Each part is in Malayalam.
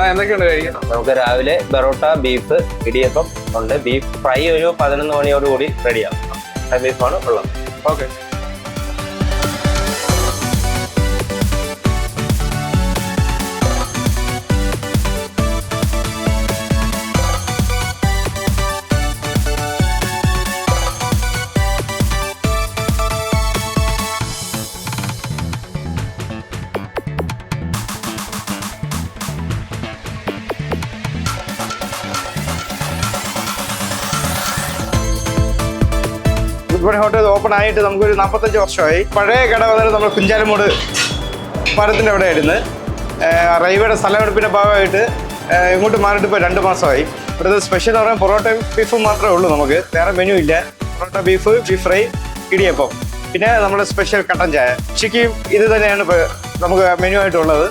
നമുക്ക് രാവിലെ ബറോട്ട ബീഫ് ഇടിയപ്പം ഉണ്ട്. ബീഫ് ഫ്രൈ ഒരു പതിനൊന്ന് മണിയോടുകൂടി റെഡിയാവും ബീഫാണ് ഉള്ളത്. ഓക്കെ ഇവിടെ ഹോട്ടൽ ഓപ്പൺ ആയിട്ട് നമുക്കൊരു നാൽപ്പത്തഞ്ച് വർഷമായി. പഴയ കട വന്നിട്ട് നമ്മൾ കുഞ്ചാലമൂട് പാലത്തിന്റെ അവിടെ ആയിരുന്നു റെയിൽവേയുടെ സ്ഥലമെടുപ്പിന്റെ ഭാഗമായിട്ട് ഇങ്ങോട്ട് മാറിയിട്ട് ഇപ്പോൾ രണ്ട് മാസമായി. ഇവിടുത്തെ സ്പെഷ്യൽ എന്ന് പറയുമ്പോൾ പൊറോട്ട ബീഫ് മാത്രമേ ഉള്ളൂ നമുക്ക്. വേറെ മെനു ഇല്ല. Parotta beef beef fry idiyappam. പിന്നെ നമ്മുടെ സ്പെഷ്യൽ കട്ടൻ ചായ. ഉച്ചയ്ക്കും ഇത് തന്നെയാണ് നമുക്ക് മെനു ആയിട്ടുള്ളത്.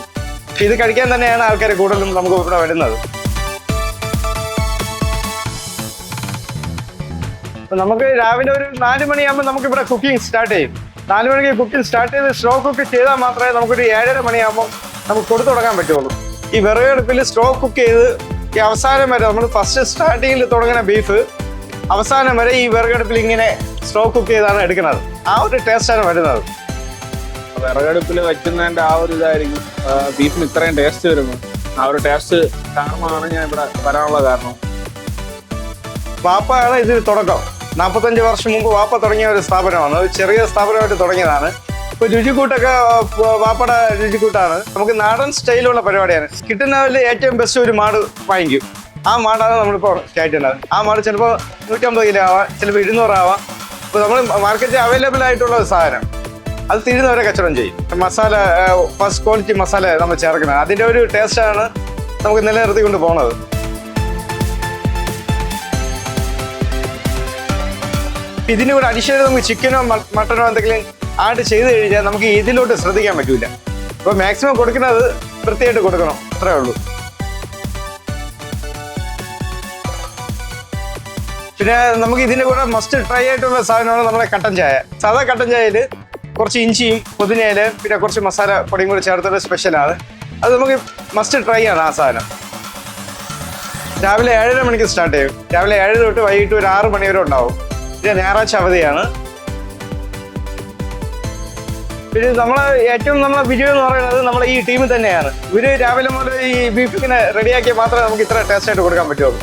ഇത് കഴിക്കാൻ തന്നെയാണ് ആൾക്കാർ കൂടുതലും നമുക്ക് ഇവിടെ വരുന്നത്. നമുക്ക് രാവിലെ ഒരു നാല് മണിയാകുമ്പോൾ നമുക്ക് ഇവിടെ കുക്കിംഗ് സ്റ്റാർട്ട് ചെയ്യും. നാല് മണിക്ക് കുക്കിംഗ് സ്റ്റാർട്ട് ചെയ്ത് സ്ലോ കുക്ക് ചെയ്താൽ മാത്രമേ നമുക്കൊരു ഏഴര മണിയാകുമ്പോൾ നമുക്ക് കൊടുത്തു തുടങ്ങാൻ പറ്റുള്ളൂ. ഈ വിറകടുപ്പിൽ സ്ലോ കുക്ക് ചെയ്ത് ഈ അവസാനം വരെ നമ്മൾ ഫസ്റ്റ് സ്റ്റാർട്ടിങ്ങിൽ തുടങ്ങുന്ന ബീഫ് അവസാനം വരെ ഈ വിറകടുപ്പിൽ ഇങ്ങനെ സ്ലോ കുക്ക് ചെയ്താണ് എടുക്കുന്നത്. ആ ഒരു ടേസ്റ്റാണ് വരുന്നത്. വിറകടുപ്പിൽ വയ്ക്കുന്നതിന്റെ ആ ഒരു ഇതായിരിക്കും. ബീഫിന് ഇത്രയും ടേസ്റ്റ് വരുന്നു. ആ ഒരു ടേസ്റ്റ് കാരണമാണ് ഞാൻ ഇവിടെ വരാനുള്ള കാരണം. പാപ്പയാണ് ഇതിന് തുടക്കം. നാൽപ്പത്തഞ്ച് വർഷം മുമ്പ് വാപ്പ തുടങ്ങിയ ഒരു സ്ഥാപനമാണ്. ഒരു ചെറിയ സ്ഥാപനമായിട്ട് തുടങ്ങിയതാണ്. ഇപ്പൊ രുചിക്കൂട്ടൊക്കെ വാപ്പയുടെ രുചിക്കൂട്ടാണ്. നമുക്ക് നാടൻ സ്റ്റൈലുള്ള പരിപാടിയാണ്. കിട്ടുന്നതിൽ ഏറ്റവും ബെസ്റ്റ് ഒരു മാട് വാങ്ങിക്കും. ആ മാടാണ് നമ്മളിപ്പോൾ കയറ്റുന്നത്. ആ മാട് ചിലപ്പോൾ നൂറ്റമ്പത് കിലോ ആവാം ചിലപ്പോൾ ഇരുന്നൂറാവാം. ഇപ്പോൾ നമ്മൾ മാർക്കറ്റിൽ അവൈലബിൾ ആയിട്ടുള്ള ഒരു സാധനം. അത് തിരിഞ്ഞവരെ കച്ചവടം ചെയ്യും. മസാല ഫസ്റ്റ് ക്വാളിറ്റി മസാല നമ്മൾ ചേർക്കുന്നത്. അതിന്റെ ഒരു ടേസ്റ്റാണ് നമുക്ക് നിലനിർത്തിക്കൊണ്ട് പോകുന്നത് ഇതിന് കൂടെ അഡീഷണൽ നമുക്ക് ചിക്കനോ മട്ടനോ എന്തെങ്കിലും ആഡ് ചെയ്ത് കഴിഞ്ഞാൽ നമുക്ക് ഇതിലോട്ട് ശ്രദ്ധിക്കാൻ പറ്റൂല. അപ്പോൾ മാക്സിമം കൊടുക്കുന്നത് വൃത്തിയായിട്ട് കൊടുക്കണം. അത്രേ ഉള്ളൂ. പിന്നെ നമുക്ക് ഇതിന്റെ കൂടെ മസ്റ്റ് ട്രൈ ആയിട്ടുള്ള സാധനമാണ് നമ്മുടെ കട്ടൻ ചായ. സാധാ കട്ടൻ ചായയിൽ കുറച്ച് ഇഞ്ചിയും പുതിനയിൽ പിന്നെ കുറച്ച് മസാല പൊടിയും കൂടി ചേർത്തുള്ള സ്പെഷ്യലാണ് അത് നമുക്ക് മസ്റ്റ് ട്രൈ ആണ് ആ സാധനം. രാവിലെ ഏഴര മണിക്ക് സ്റ്റാർട്ട് ചെയ്യും. രാവിലെ ഏഴര തൊട്ട് വൈകിട്ട് ഒരു ആറ് മണി വരെ ഉണ്ടാവും. പിന്നെ ഞായറാഴ്ച അവധിയാണ്. പിന്നെ നമ്മൾ ഏറ്റവും നമ്മളെ വിജയം എന്ന് പറയുന്നത് നമ്മളെ ഈ ടീമിൽ തന്നെയാണ്. ഇവർ രാവിലെ മുതൽ ഈ ബീഫ് റെഡിയാക്കിയാൽ മാത്രമേ നമുക്ക് ഇത്ര ടേസ്റ്റ് ആയിട്ട് കൊടുക്കാൻ പറ്റുള്ളൂ.